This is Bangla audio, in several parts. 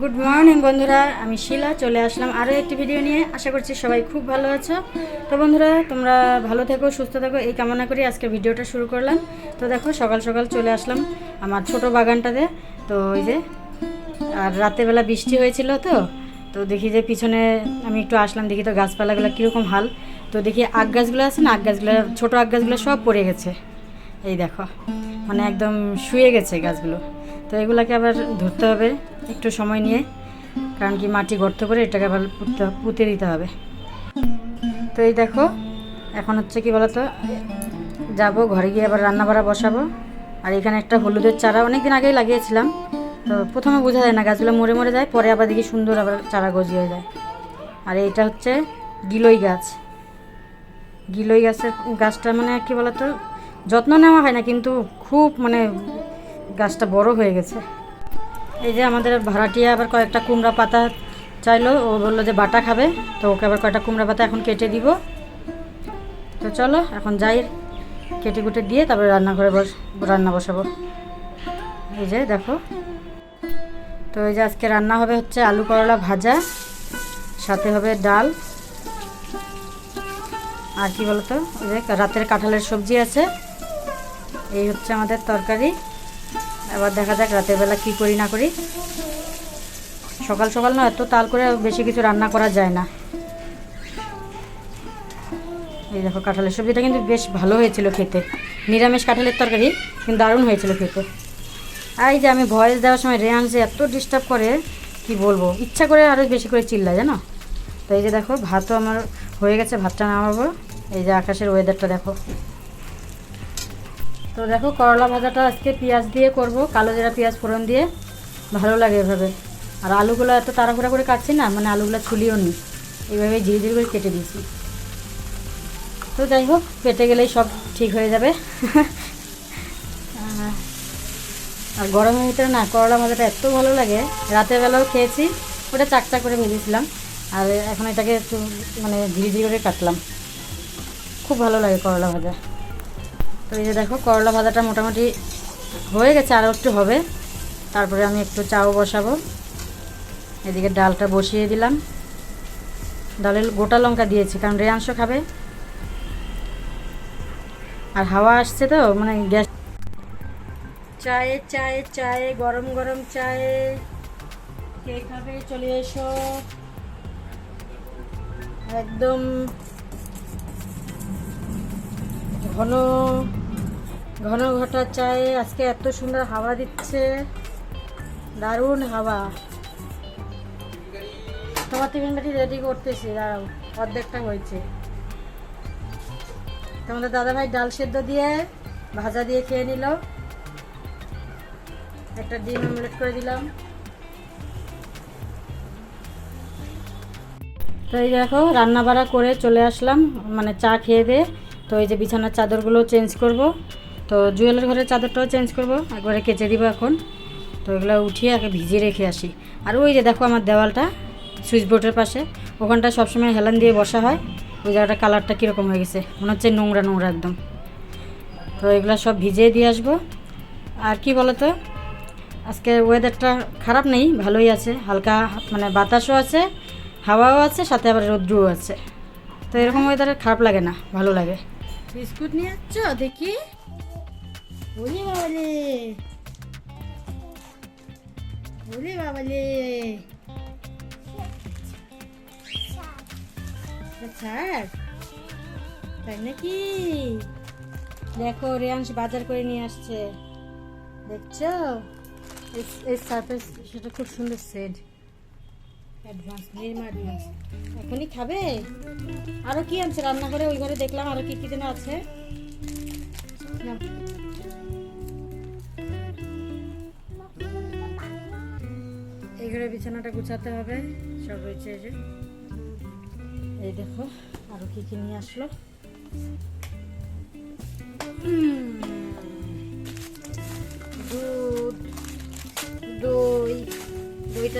গুড মর্নিং বন্ধুরা। আমি শিলা, চলে আসলাম আরও একটি ভিডিও নিয়ে। আশা করছি সবাই খুব ভালো আছো। তো বন্ধুরা, তোমরা ভালো থেকো, সুস্থ থেকো, এই কামনা করি আজকে ভিডিওটা শুরু করলাম। তো দেখো, সকাল সকাল চলে আসলাম আমার ছোট বাগানটাতে। তো ওই যে, আর রাতেরবেলা বৃষ্টি হয়েছিল তো। তো দেখি যে পিছনে আমি একটু আসলাম, দেখি তো গাছপালাগুলো কীরকম হাল। তো দেখি আগ গাছগুলো আছে না আগ গাছগুলো, ছোটো আগ গাছগুলো সব পড়ে গেছে। এই দেখো মানে একদম শুয়ে গেছে গাছগুলো। তো এগুলাকে আবার ধরতে হবে একটু সময় নিয়ে, কারণ কি মাটি গর্ত করে এটাকে আবার পুঁতে দিতে হবে। তো এই দেখো, এখন হচ্ছে কি বলতো, যাব, ঘরে গিয়ে আবার রান্না বাড়া বসাবো। আর এখানে একটা হলুদের চারা অনেক দিন আগেই লাগিয়েছিলাম, তো প্রথমে বোঝা যায় না, গাছগুলো মরে মরে যায়, পরে আবার দেখি সুন্দর আবার চারা গজিয়ে যায়। আর এইটা হচ্ছে গিলই গাছ। গিলই গাছের গাছটা মানে কি বলতো, যত্ন নেওয়া হয় না, কিন্তু খুব মানে গাছটা বড় হয়ে গেছে। এই যে আমাদের ভাড়াটিয়া আবার কয়েকটা কুমড়া পাতা চাইলো, ও বলল যে বাটা খাবে, তো ওকে আবার কয়েকটা কুমড়া পাতা এখন কেটে দিব। তো চলো, এখন যাই, কেটে কুটে দিয়ে তারপরে রান্নাঘরে বস, রান্না বসাবো। এই যে দেখো। তো এই যে আজকে রান্না হবে হচ্ছে আলু করলা ভাজা, সাথে হবে ডাল। আর কি বলতো, ওই যে রাতের কাঁঠালের সবজি আছে। এই হচ্ছে আমাদের তরকারি। এবার দেখা যাক রাতের বেলা কি করি না করি। সকাল সকাল না এত তাল করে বেশি কিছু রান্না করা যায় না। এই দেখো কাঁঠালের সবজিটা কিন্তু বেশ ভালো হয়েছিল খেতে। নিরামিষ কাঁঠালের তরকারি কিন্তু দারুণ হয়েছিল খেতে। আর এই যে আমি ভয়েস দেওয়ার সময় রেয়ান যে এত ডিস্টার্ব করে, কি বলব? ইচ্ছা করে আরও বেশি করে চিল্লায়, জানো? তো এই যে দেখো, ভাতও আমার হয়ে গেছে, ভাতটা নামাবো। এই যে আকাশের ওয়েদারটা দেখো। তো দেখো করলা ভাজাটা আজকে পেঁয়াজ দিয়ে করব, কালো জিরা পেঁয়াজ ফোড়ন দিয়ে। ভালো লাগে এভাবে। আর আলুগুলো এত তাড়াহুড়া করে কাটছি না মানে আলুগুলো ছুলিও নি। এইভাবে ধীরে ধীরে করে কেটে দিয়েছি। তো যাই হোক, পেটে গেলেই সব ঠিক হয়ে যাবে। আর গরমের ভিতরে না, করলা ভাজাটা এত ভালো লাগে। রাতের বেলাও খেয়েছি, ওটা চাকচা করে ভেজেছিলাম। আর এখন এটাকে একটু মানে ধীরে ধীরে করে কাটলাম। খুব ভালো লাগে করলা ভাজা। তো এই যে দেখো, করলা ভাজাটা মোটামুটি হয়ে গেছে আরও একটু হবে। তারপরে আমি একটু চাও বসাবো। এদিকে ডালটা বসিয়ে দিলাম। ডালে গোটা লঙ্কা দিয়েছি, কারণ রেয়াংশ খাবে। আর হাওয়া আসছে তো মানে গ্যাস চায়ে চায়ে চায়ে, গরম গরম চায়ে। কে খাবে? চলে এসো। একদম ঘন ঘন ঘটা চায়ে আজকে এত সুন্দর হাওয়া দিচ্ছে। দারুণ হাওয়া। তোমার টিফিন বাটি রেডি করতেছি, দাঁড়াও, অর্ধেকটা হয়েছে। তোমাদের দাদাভাই ডাল সেদ্ধ দিয়ে ভাজা দিয়ে খেয়ে নিল। একটা ডিম অমলেট করে দিলাম। তো এই দেখো রান্না বাড়া করে চলে আসলাম মানে চা খেয়ে দিয়ে। তো এই যে বিছানার চাদরগুলো চেঞ্জ করব। তো জুয়েলের ঘরের চাদরটাও চেঞ্জ করব, একবারে কেচে দিব এখন। তো এগুলো উঠিয়ে আগে ভিজিয়ে রেখে আসি। আর ওই যে দেখো আমার দেওয়ালটা, সুইচ বোর্ডের পাশে। ওখানটা সবসময় হেলান দিয়ে বসা হয়। ওই জায়গাটা কালারটা কীরকম হয়ে গেছে? মনে হচ্ছে নোংরা নোংরা একদম। তো এগুলো সব ভিজিয়ে দিয়ে আসব। আর কি বলতো আজকে ওয়েদারটা খারাপ নেই, ভালোই আছে। হালকা মানে বাতাসও আছে, হাওয়াও আছে, সাথে আবার রৌদ্রও আছে। তো এরকম ওয়েদারে খারাপ লাগে না, ভালো লাগে। বিস্কুট নিয়ে যাচ্ছ? দেখি। ওরে বাবালে ওরে বাবালে ছাড়। তাই নাকি? দেখো, রেয়াংশ বাজার করে নিয়ে আসছে। দেখছ? এই সারফেস সেটা খুব সুন্দর সেট। অ্যাডভান্স নির্মা অ্যাডভান্স এখনই খাবে? আরও কি আনছে? রান্না করে ওই ঘরে দেখলাম আরও কি কি যেন আছে। এই ঘরে বিছানাটা গুছাতে হবে, সব রয়েছে এই যে। এই দেখো, আরও কি কি নিয়ে আসলো।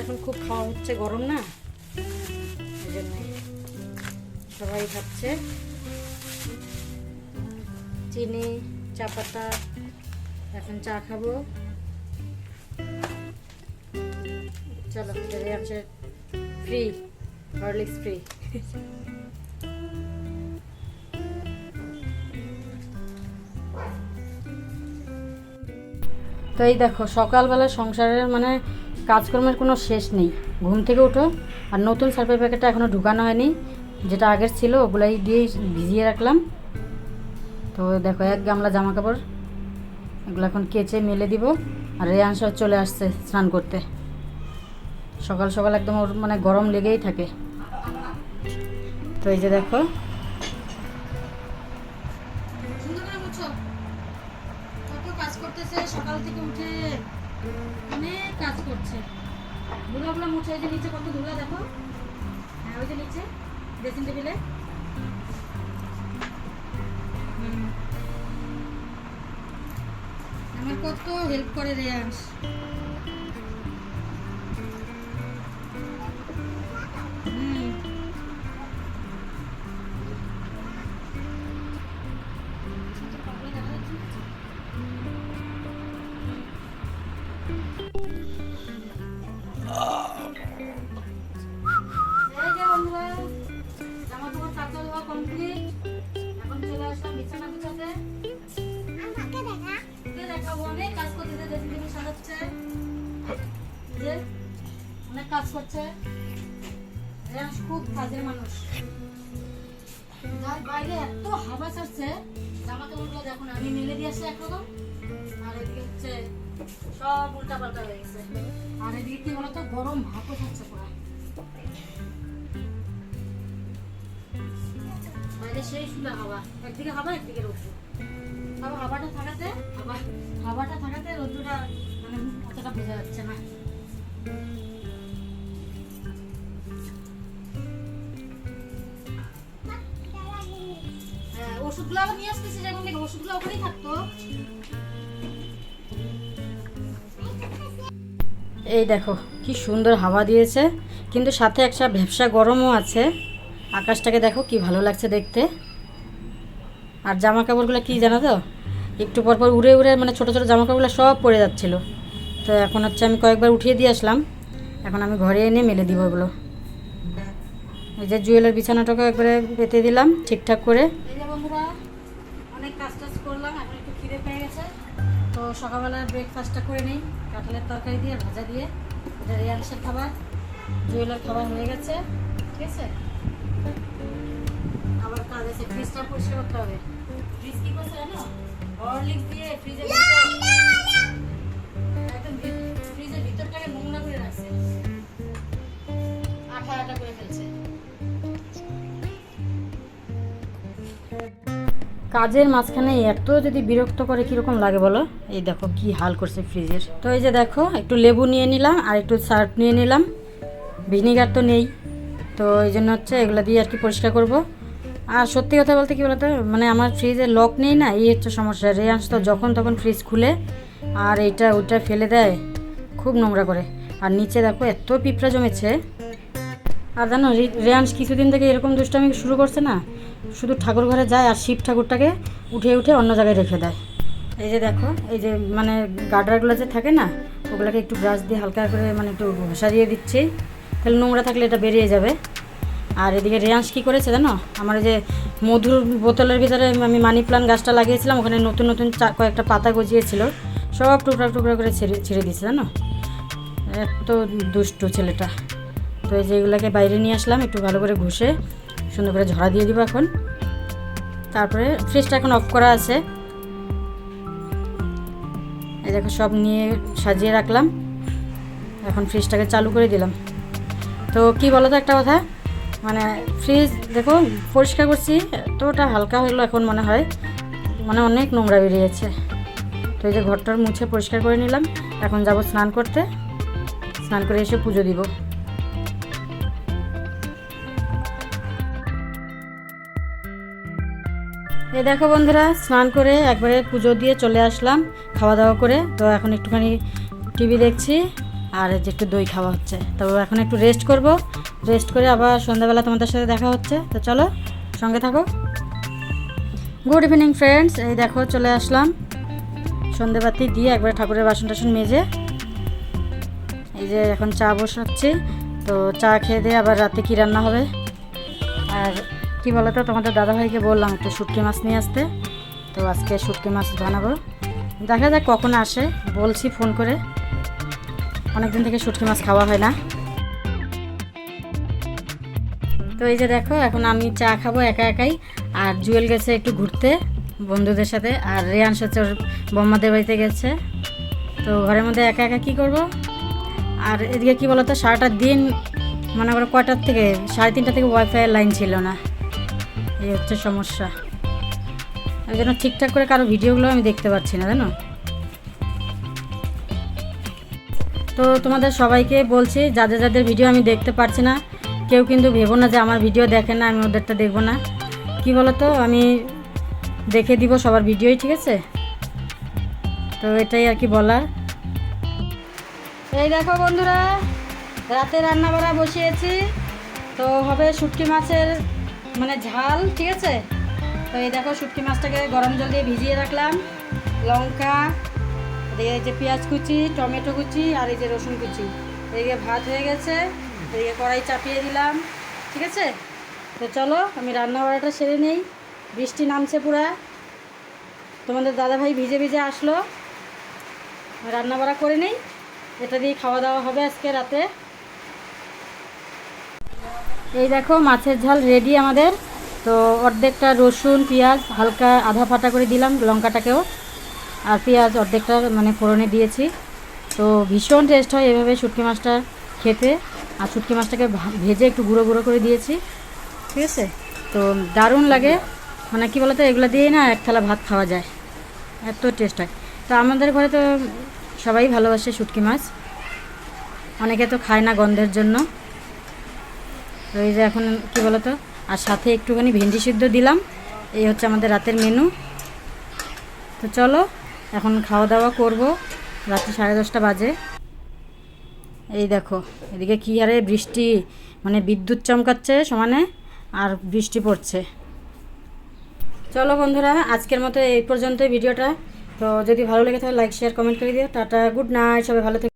এখন খুব খাওয়া হচ্ছে, গরম না? সবাই খাচ্ছে। চিনি, চা পাতা, এখন চা খাব। চলো হচ্ছে ফ্রি হরলিক্স ফ্রি তো এই দেখো, সকালবেলা সংসারের মানে কাজকর্মের কোনো শেষ নেই। ঘুম থেকে উঠো আর নতুন সার্ফের প্যাকেটটা এখনও ঢুকানো হয়নি। যেটা আগের ছিল, ওগুলাই দিয়েই ভিজিয়ে রাখলাম। তো দেখো, এক গামলা জামা কাপড় এগুলো এখন কেচে মেলে দিব আর রেয়াংশ চলে আসছে স্নান করতে। সকাল সকাল একদম ওর মানে গরম লেগেই থাকে। তো এই যে দেখো করছে ধুলাগুলো মুছে ওই যে নিচে কত ধুলা দেখো। হ্যাঁ ওই যে নিচে ড্রেসিং টেবিলে। আমার কত হেল্প করে রেয়াংশ কাজের বাইরে এত হাওয়া ছাড়ছে জামা কাপড়গুলো দেখুন, আমি মেলে দিয়ে আসি একরকম। আর এদিকে হচ্ছে সব উল্টা পাল্টা হয়ে গেছে। আর এদিকে কি গরম ভাতও থাকছে পুরো। বাইরে সেই সুন্দর হাওয়া। একদিকে হাওয়া, একদিকে রোদ তবে হাওয়াটা থাকাতে, হাওয়া হাওয়াটা থাকাতে রোদ্রটা মানে অতটা বোঝা যাচ্ছে না। ওষুধগুলো আবার নিয়ে আসতেছি, যেমন ওষুধগুলো ওখানেই থাকতো। এই দেখো, কি সুন্দর হাওয়া দিয়েছে, কিন্তু সাথে একটা ভ্যাবসা গরমও আছে। আকাশটাকে দেখো কি ভালো লাগছে দেখতে। আর জামা কাপড়গুলো কি জানো তো? একটু পর পর উড়ে উড়ে মানে ছোটো ছোটো জামা কাপড়গুলো সব পড়ে যাচ্ছিল। তো এখন হচ্ছে আমি কয়েকবার উঠিয়ে দিয়ে আসলাম। এখন আমি ঘরে এনে মেলে দিব ওগুলো। এই যে জুয়েলের বিছানাটাকে একবারে পেতে দিলাম ঠিকঠাক করে। অনেক কাজ টাজ করলাম, এখন একটু খিদে পেয়ে গেছে। তো সকালবেলার ব্রেকফাস্টটা করে নিই, কাঁঠালের তরকারি দিয়ে, ভাজা দিয়ে, এটা রিয়াংসের খাবার, জুয়েলের খাবার হয়ে গেছে, ঠিক আছে? আবার কাজ আছে, ফ্রিজটা পরিষ্কার করতে হবে। ফ্রিজ কি করছে জানো? হরলিক্স দিয়ে ফ্রিজের একদম ফ্রিজের ভিতরটাকে নোংরা করে রাখছে। আঠা আঠা করে ফেলছে। কাজের মাঝখানে এত যদি বিরক্ত করে কীরকম লাগে বলো? এই দেখো কি হাল করছে ফ্রিজের। তো এই যে দেখো, একটু লেবু নিয়ে নিলাম আর একটু সার্ফ নিয়ে নিলাম। ভিনিগার তো নেই। তো এই জন্য হচ্ছে এগুলো দিয়ে আর কি পরিষ্কার করব। আর সত্যি কথা বলতে কি বলতো মানে আমার ফ্রিজে লক নেই না, এই হচ্ছে সমস্যা। রেয়াংশ তো যখন তখন ফ্রিজ খুলে আর এইটা ওইটা ফেলে দেয়, খুব নোংরা করে। আর নিচে দেখো এত পিঁপড়া জমেছে। আর জানো রেয়াংশ কিছুদিন থেকে এরকম দুষ্টামি শুরু করছে না শুধু ঠাকুর ঘরে যায় আর শিব ঠাকুরটাকে উঠে উঠে অন্য জায়গায় রেখে দেয়। এই যে দেখো, এই যে মানে গাডারগুলো যে থাকে না, ওগুলোকে একটু ব্রাশ দিয়ে হালকা করে মানে একটু দিয়ে দিচ্ছি। তাহলে নোংরা থাকলে এটা বেরিয়ে যাবে। আর এদিকে রেয়াংশ কী করেছে জানো? আমার যে মধুর বোতলের ভিতরে আমি মানি প্লান্ট গাছটা লাগিয়েছিলাম, ওখানে নতুন নতুন চা- কয়েকটা পাতা গজিয়েছিল। সব টুকরা টুকরা করে ছেড়ে ছেড়ে দিয়েছে জানো? এত দুষ্টু ছেলেটা। তো এই যে এগুলোকে বাইরে নিয়ে আসলাম, একটু ভালো করে ঘষে। সুন্দর করে ঝরা দিয়ে দিব এখন। তারপরে ফ্রিজটা এখন অফ করা আছে। এই দেখো সব নিয়ে সাজিয়ে রাখলাম। এখন ফ্রিজটাকে চালু করে দিলাম। তো কি বলো তো একটা কথা? মানে ফ্রিজ দেখো, পরিষ্কার করছি, এতটা হালকা হলো এখন মনে হয়। মানে অনেক নোংরা বেরিয়েছে। তো এই যে ঘরটার মুছে পরিষ্কার করে নিলাম। এখন যাব স্নান করতে। স্নান করে এসে পুজো দিব। এই দেখো বন্ধুরা, স্নান করে একবারে পুজো দিয়ে চলে আসলাম খাওয়া দাওয়া করে। তো এখন একটুখানি টিভি দেখছি, আর যে একটু দই খাওয়া হচ্ছে। তো এখন একটু রেস্ট করব। রেস্ট করে আবার সন্ধ্যাবেলা তোমাদের সাথে দেখা হচ্ছে। তো চলো, সঙ্গে থাকো। গুড ইভিনিং ফ্রেন্ডস এই দেখো, চলে আসলাম। সন্ধেবাতি দিয়ে একবারে ঠাকুরের বাসন টাসন মেজে, এই যে এখন চা বসাচ্ছি। তো চা খেয়ে দিয়ে আবার রাতে কী রান্না হবে? আর কি বলতো, তোমাদের দাদাভাইকে বললাম একটু শুটকি মাছ নিয়ে আসতে। তো আজকে শুটকি মাছ বানাবো। দেখা যাক কখন আসে, বলছি ফোন করে। অনেকদিন থেকে শুটকি মাছ খাওয়া হয় না। তো এই যে দেখো, এখন আমি চা খাব একা একাই, আর জুয়েল গেছে একটু ঘুরতে বন্ধুদের সাথে, আর রেয়ান ওর বম্মাদের বাড়িতে গেছে। তো ঘরের মধ্যে একা একা কী করব? আর এদিকে কী বলতো, সারাটা দিন মনে করো কটার থেকে, সাড়ে তিনটা থেকে ওয়াইফাইয়ের লাইন ছিল না। এই হচ্ছে সমস্যা। ওই জন্য ঠিকঠাক করে কারও ভিডিওগুলো আমি দেখতে পাচ্ছি না, জানো? তো তোমাদের সবাইকে বলছি, যাদের যাদের ভিডিও আমি দেখতে পারছি না, কেউ কিন্তু ভেবো না যে আমার ভিডিও দেখে না, আমি ওদেরটা দেখব না। কি বলো তো আমি দেখে দিব সবার ভিডিওই, ঠিক আছে? তো এটাই আর কি বলার। এই দেখো বন্ধুরা, রাতে রান্না বাড়া বসিয়েছি। তো হবে শুটকি মাছের মানে ঝাল, ঠিক আছে? তো এই দেখো, শুটকি মাছটাকে গরম জল দিয়ে ভিজিয়ে রাখলাম। লঙ্কা এই যে পেঁয়াজ কুচি, টমেটো কুচি, আর এই যে রসুন কুচি। এদিকে ভাত হয়ে গেছে, এদিকে কড়াই চাপিয়ে দিলাম, ঠিক আছে? তো চলো, আমি রান্না বাড়াটা সেরে নেই। বৃষ্টি নামছে পুরা। তোমাদের দাদাভাই ভিজে ভিজে আসলো। রান্না বাড়া করে নেই। এটা দিয়ে খাওয়া দাওয়া হবে আজকে রাতে। এই দেখো, মাছের ঝাল রেডি আমাদের। তো অর্ধেকটা রসুন, পেঁয়াজ, হালকা আধা ফাটা করে দিলাম লঙ্কাটাকেও। আর পেঁয়াজ অর্ধেকটা মানে ফোড়নে দিয়েছি। তো ভীষণ টেস্ট হয় এভাবে শুটকি মাছটা খেতে। আর শুটকি মাছটাকে ভেজে একটু গুঁড়ো গুঁড়ো করে দিয়েছি। ঠিক আছে? তো দারুণ লাগে। মানে কি বলতো, এগুলো দিয়ে না এক থালা ভাত খাওয়া যায়। এত টেস্ট হয়। তো আমাদের ঘরে তো সবাই ভালোবাসে শুটকি মাছ। অনেকে তো খায় না গন্ধের জন্য। তো এই যে এখন কী বলতো? আর সাথে একটুখানি ভেন্ডি সিদ্ধ দিলাম। এই হচ্ছে আমাদের রাতের মেনু। তো চলো, এখন খাওয়া দাওয়া করব। রাত্রি সাড়ে দশটা বাজে। এই দেখো, এদিকে কী হারে বৃষ্টি মানে বিদ্যুৎ চমকাচ্ছে সমানে, আর বৃষ্টি পড়ছে। চলো বন্ধুরা, আজকের মতো এই পর্যন্তই ভিডিওটা। তো যদি ভালো লেগে থাকে লাইক শেয়ার কমেন্ট করে দিও। টাটা গুড নাইট সবাই ভালো থেকো।